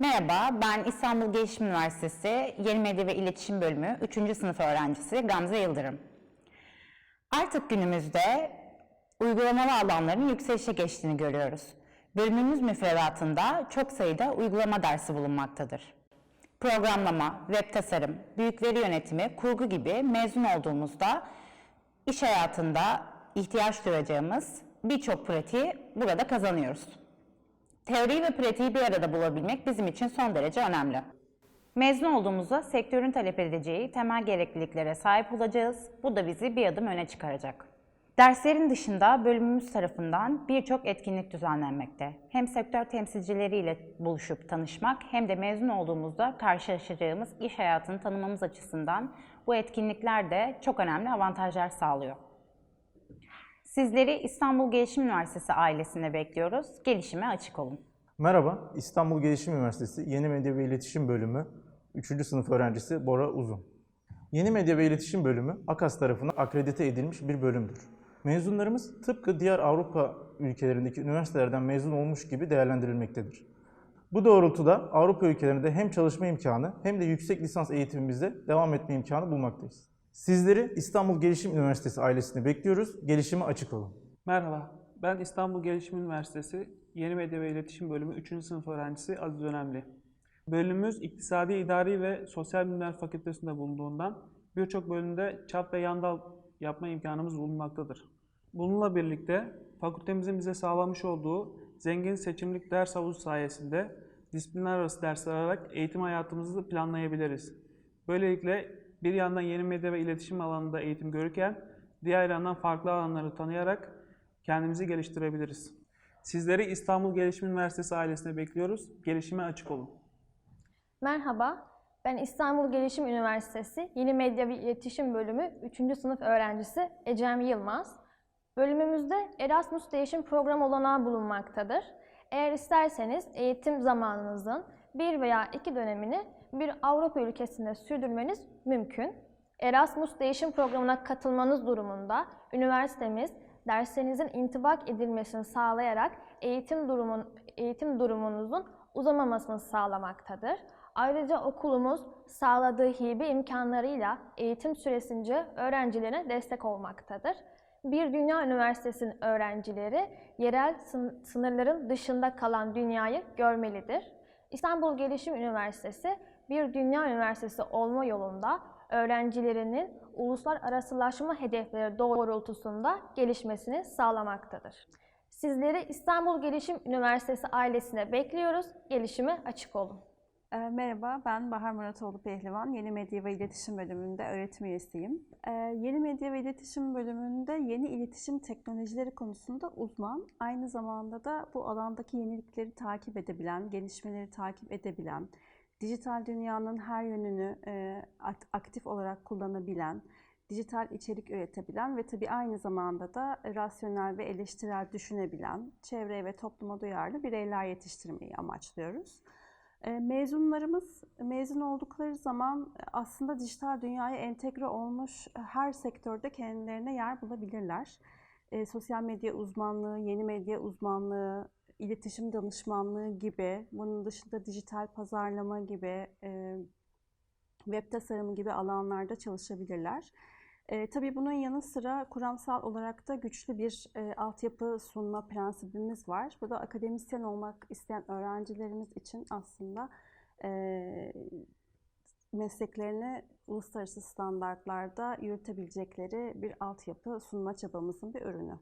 Merhaba, ben İstanbul Gelişim Üniversitesi Yeni Medya ve İletişim Bölümü 3. sınıf öğrencisi Gamze Yıldırım. Artık günümüzde uygulamalı alanların yükselişe geçtiğini görüyoruz. Bölümümüz müfredatında çok sayıda uygulama dersi bulunmaktadır. Programlama, web tasarım, büyük veri yönetimi, kurgu gibi mezun olduğumuzda iş hayatında ihtiyaç duyacağımız birçok pratiği burada kazanıyoruz. Teoriyi ve pratiği bir arada bulabilmek bizim için son derece önemli. Mezun olduğumuzda sektörün talep edeceği temel gerekliliklere sahip olacağız. Bu da bizi bir adım öne çıkaracak. Derslerin dışında bölümümüz tarafından birçok etkinlik düzenlenmekte. Hem sektör temsilcileriyle buluşup tanışmak hem de mezun olduğumuzda karşılaşacağımız iş hayatını tanımamız açısından bu etkinlikler de çok önemli avantajlar sağlıyor. Sizleri İstanbul Gelişim Üniversitesi ailesine bekliyoruz. Gelişime açık olun. Merhaba, İstanbul Gelişim Üniversitesi Yeni Medya ve İletişim Bölümü 3. sınıf öğrencisi Bora Uzun. Yeni Medya ve İletişim Bölümü AKAS tarafından akredite edilmiş bir bölümdür. Mezunlarımız tıpkı diğer Avrupa ülkelerindeki üniversitelerden mezun olmuş gibi değerlendirilmektedir. Bu doğrultuda Avrupa ülkelerinde hem çalışma imkanı hem de yüksek lisans eğitimimizde devam etme imkanı bulmaktayız. Sizleri İstanbul Gelişim Üniversitesi ailesine bekliyoruz. Gelişime açık olun. Merhaba, ben İstanbul Gelişim Üniversitesi Yeni Medya ve İletişim Bölümü 3. sınıf öğrencisi Aziz Önemli. Bölümümüz İktisadi İdari ve Sosyal Bilimler Fakültesinde bulunduğundan birçok bölümde çap ve yan dal yapma imkanımız bulunmaktadır. Bununla birlikte fakültemizin bize sağlamış olduğu zengin seçimlik ders havuzu sayesinde disiplinler arası dersler alarak eğitim hayatımızı planlayabiliriz. Böylelikle bir yandan yeni medya ve iletişim alanında eğitim görürken diğer yandan farklı alanları tanıyarak kendimizi geliştirebiliriz. Sizleri İstanbul Gelişim Üniversitesi ailesine bekliyoruz. Gelişime açık olun. Merhaba, ben İstanbul Gelişim Üniversitesi Yeni Medya ve İletişim Bölümü 3. sınıf öğrencisi Ecem Yılmaz. Bölümümüzde Erasmus Değişim Programı olanağı bulunmaktadır. Eğer isterseniz eğitim zamanınızın bir veya iki dönemini bir Avrupa ülkesinde sürdürmeniz mümkün. Erasmus Değişim Programı'na katılmanız durumunda üniversitemiz derslerinizin intibak edilmesini sağlayarak eğitim durumun eğitim durumunuzun uzamamasını sağlamaktadır. Ayrıca okulumuz sağladığı hibe imkanlarıyla eğitim süresince öğrencilerine destek olmaktadır. Bir Dünya Üniversitesi'nin öğrencileri yerel sın- sınırların dışında kalan dünyayı görmelidir. İstanbul Gelişim Üniversitesi bir Dünya Üniversitesi olma yolunda öğrencilerinin uluslararasılaşma hedefleri doğrultusunda gelişmesini sağlamaktadır. Sizleri İstanbul Gelişim Üniversitesi ailesine bekliyoruz. Gelişime açık olun. E, Merhaba, ben Bahar Muratoğlu Pehlivan. Yeni Medya ve İletişim Bölümünde öğretim üyesiyim. E, Yeni Medya ve İletişim Bölümünde yeni iletişim teknolojileri konusunda uzman, aynı zamanda da bu alandaki yenilikleri takip edebilen, gelişmeleri takip edebilen, dijital dünyanın her yönünü e, ak- aktif olarak kullanabilen, dijital içerik üretebilen ve tabii aynı zamanda da rasyonel ve eleştirel düşünebilen, çevreye ve topluma duyarlı bireyler yetiştirmeyi amaçlıyoruz. E, Mezunlarımız mezun oldukları zaman aslında dijital dünyaya entegre olmuş her sektörde kendilerine yer bulabilirler. E, sosyal medya uzmanlığı, yeni medya uzmanlığı, iletişim danışmanlığı gibi, bunun dışında dijital pazarlama gibi, e, web tasarımı gibi alanlarda çalışabilirler. E, tabii bunun yanı sıra kuramsal olarak da güçlü bir e, altyapı sunma prensibimiz var. Bu da akademisyen olmak isteyen öğrencilerimiz için aslında e, mesleklerini uluslararası standartlarda yürütebilecekleri bir altyapı sunma çabamızın bir ürünü.